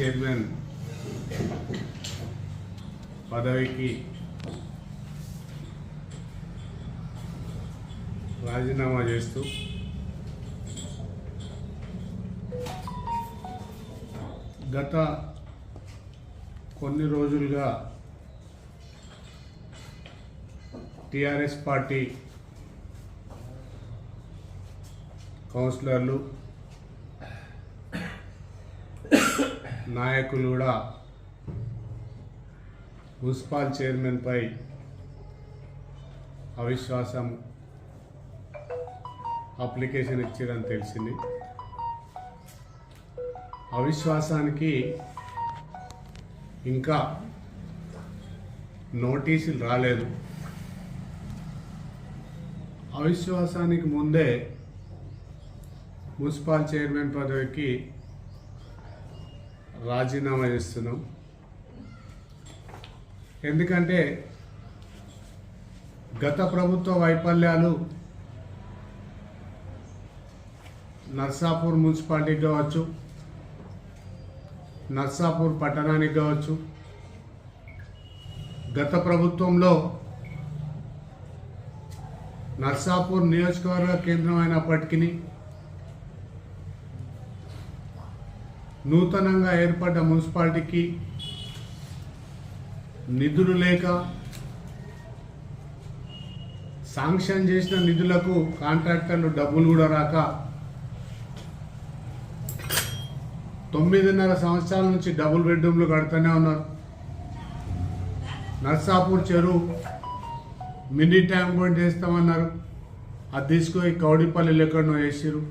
Chairman పదవికి రాజీనామా చేస్తూ గత కొన్ని రోజులుగా టిఆర్ఎస్ పార్టీ కౌన్సిలర్లు నాయకులు కూడా మున్సిపల్ చైర్మన్పై అవిశ్వాసం అప్లికేషన్ ఇచ్చారని తెలిసింది. అవిశ్వాసానికి ఇంకా నోటీసులు రాలేదు. అవిశ్వాసానికి ముందే మున్సిపాల్ చైర్మన్ పదవికి రాజీనామా చేస్తున్నాం. ఎందుకంటే గత ప్రభుత్వ వైఫల్యాలు నర్సాపూర్ మున్సిపాలిటీకి కావచ్చు నర్సాపూర్ పట్టణానికి కావచ్చు గత ప్రభుత్వంలో నర్సాపూర్ నియోజకవర్గ కేంద్రం అయినప్పటికీ నూతనంగా ఏర్పడ్డ మున్సిపాలిటీకి నిధులు లేక శాంక్షన్ చేసిన నిధులకు కాంట్రాక్టర్లు డబ్బులు కూడా రాక తొమ్మిదిన్నర సంవత్సరాల నుంచి డబుల్ బెడ్రూమ్లు కడుతూనే ఉన్నారు. నర్సాపూర్ చెరువు మినీ ట్యాంక్ బండ్ చేస్తామన్నారు. అది తీసుకొని కౌడిపల్లి ఎక్కడో వేసిరు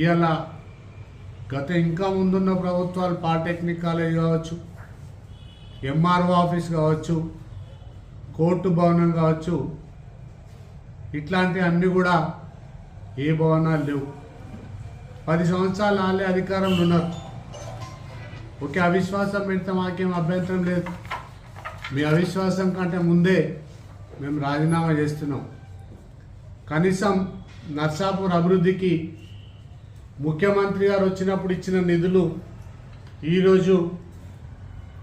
ఇవాళ గత ఇంకా ముందున్న ప్రభుత్వాలు పాలిటెక్నిక్ కాలేజ్ కావచ్చు ఎంఆర్ఓ ఆఫీస్ కావచ్చు కోర్టు భవనం కావచ్చు ఇట్లాంటి అన్నీ కూడా ఏ భవనాలు లేవు. పది సంవత్సరాలు వాళ్ళే అధికారంలో ఉన్నారు. ఓకే అవిశ్వాసం పెడితే మాకేం అభ్యంతరం లేదు. మీ అవిశ్వాసం కంటే ముందే మేము రాజీనామా చేస్తున్నాం. కనీసం నర్సాపూర్ అభివృద్ధికి ముఖ్యమంత్రి గారు వచ్చినప్పుడు ఇచ్చిన నిధులు ఈరోజు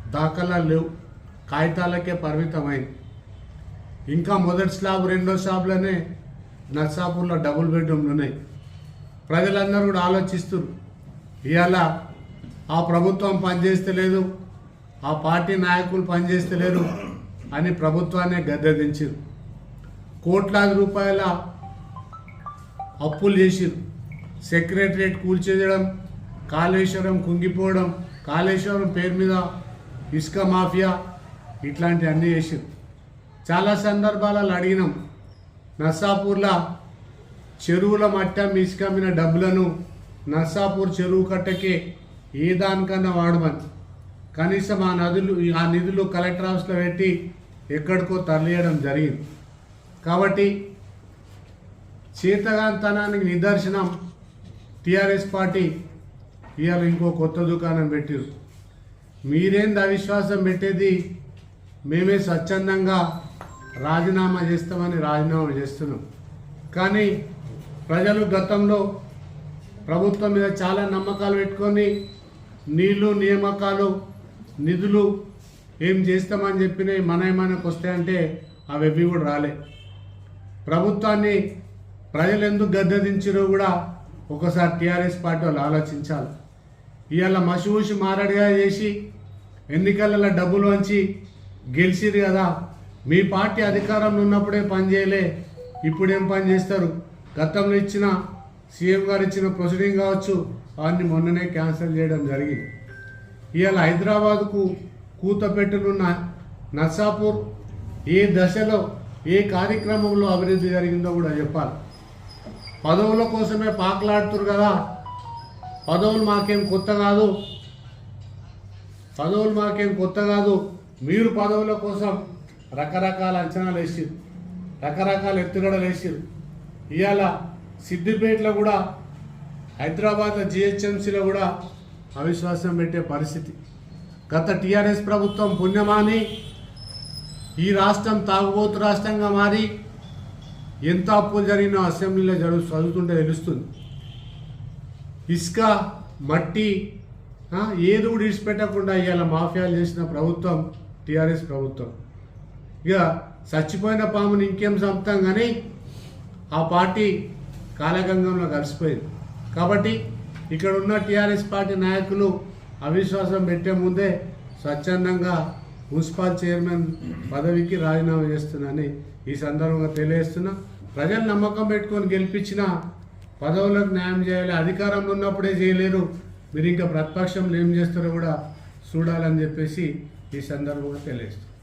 దాఖలా లేవు. కాగితాలకే పరిమితమైంది ఇంకా మొదటి స్లాబ్ రెండో స్లాబ్లోనే నర్సాపూర్లో డబుల్ బెడ్రూమ్లు ఉన్నాయి ప్రజలందరూ కూడా ఆలోచిస్తున్నారు ఇవాళ ఆ ప్రభుత్వం పనిచేస్తలేదు ఆ పార్టీ నాయకులు పనిచేస్తలేరు అని ప్రభుత్వాన్ని గద్దెదించారు కోట్లాది రూపాయల అప్పులు చేసిరు సెక్రటరేట్ కూల్చేయడం కాళేశ్వరం కుంగిపోవడం కాళేశ్వరం పేరు మీద ఇసుక మాఫియా ఇట్లాంటివి అన్నీ చాలా సందర్భాలలో అడిగినాం నర్సాపూర్లో చెరువుల మట్టం ఇసుకమ్మిన డబ్బులను నర్సాపూర్ చెరువు కట్టకే ఏ దానికన్నా వాడమని. కనీసం ఆ నదులు ఆ నిధులు కలెక్టర్ హౌస్లో పెట్టి ఎక్కడికో తరలియడం జరిగింది. కాబట్టి చేతగాంతనానికి నిదర్శనం టీఆర్ఎస్ పార్టీ ఇవాళ ఇంకో కొత్త దుకాణం పెట్టారు. మీరేంది అవిశ్వాసం పెట్టేది? మేమే స్వచ్ఛందంగా రాజీనామా చేస్తామని రాజీనామా చేస్తున్నాం. కానీ ప్రజలు గతంలో ప్రభుత్వం మీద చాలా నమ్మకాలు పెట్టుకొని నీళ్ళు నియామకాలు నిధులు ఏం చేస్తామని చెప్పినాయి మన మనకు వస్తాయంటే అవి కూడా రాలే. ప్రభుత్వాన్ని ప్రజలు ఎందుకు గద్దెదించారో కూడా ఒకసారి టీఆర్ఎస్ పార్టీ వాళ్ళు ఆలోచించాలి. ఇవాళ మసిమూసి మారడిగా చేసి ఎన్నికలలో డబ్బులు వంచి గెలిచిరు కదా. మీ పార్టీ అధికారంలో ఉన్నప్పుడే పని చేయలే. ఇప్పుడేం పని చేస్తారు? గతంలో ఇచ్చిన సీఎం గారు ఇచ్చిన ప్రొసీడింగ్ కావచ్చు వారిని మొన్ననే క్యాన్సిల్ చేయడం జరిగింది. ఇవాళ హైదరాబాద్కు కూతపెట్టునున్న నర్సాపూర్ ఏ దశలో ఏ కార్యక్రమంలో అభివృద్ధి జరిగిందో కూడా చెప్పాలి. పదవుల కోసమే పాకలాడుతురు కదా. పదవులు మాకేం కొత్త కాదు. పదవులు మాకేం కొత్త కాదు. మీరు పదవుల కోసం రకరకాల అంచనాలు వేసిరు రకరకాల ఎత్తుగడలు వేసిరు ఇవాళ సిద్దిపేటలో కూడా హైదరాబాద్లో జిహెచ్ఎంసీలో కూడా అవిశ్వాసం పెట్టే పరిస్థితి. గత టీఆర్ఎస్ ప్రభుత్వం పుణ్యమాని ఈ రాష్ట్రం తాగుబోతు రాష్ట్రంగా మారి ఎంత అప్పులు జరిగినా అసెంబ్లీలో జరుగు చదువుతుంటే తెలుస్తుంది. ఇసుక మట్టి ఆ, ఏది కూడా విడిచిపెట్టకుండా ఇవాళ మాఫియాలు చేసిన ప్రభుత్వం టీఆర్ఎస్ ప్రభుత్వం. ఇక చచ్చిపోయిన పాముని ఇంకేం చంపుతాం కానీ ఆ పార్టీ కాలగంగంలో కలిసిపోయింది. కాబట్టి ఇక్కడ ఉన్న టీఆర్ఎస్ పార్టీ నాయకులు అవిశ్వాసం పెట్టే ముందే స్వచ్ఛందంగా మున్సిపల్ చైర్మన్ పదవికి రాజీనామా చేస్తున్నానని ఈ సందర్భంగా తెలియజేస్తున్నా. ప్రజలు నమ్మకం పెట్టుకొని గెలిపించిన పదవులకు న్యాయం చేయాలి. అధికారంలో ఉన్నప్పుడే చేయలేరు. మీరు ఇంకా ప్రతిపక్షంలో ఏం చేస్తారో కూడా చూడాలని చెప్పేసి ఈ సందర్భంగా తెలియజేస్తున్నాను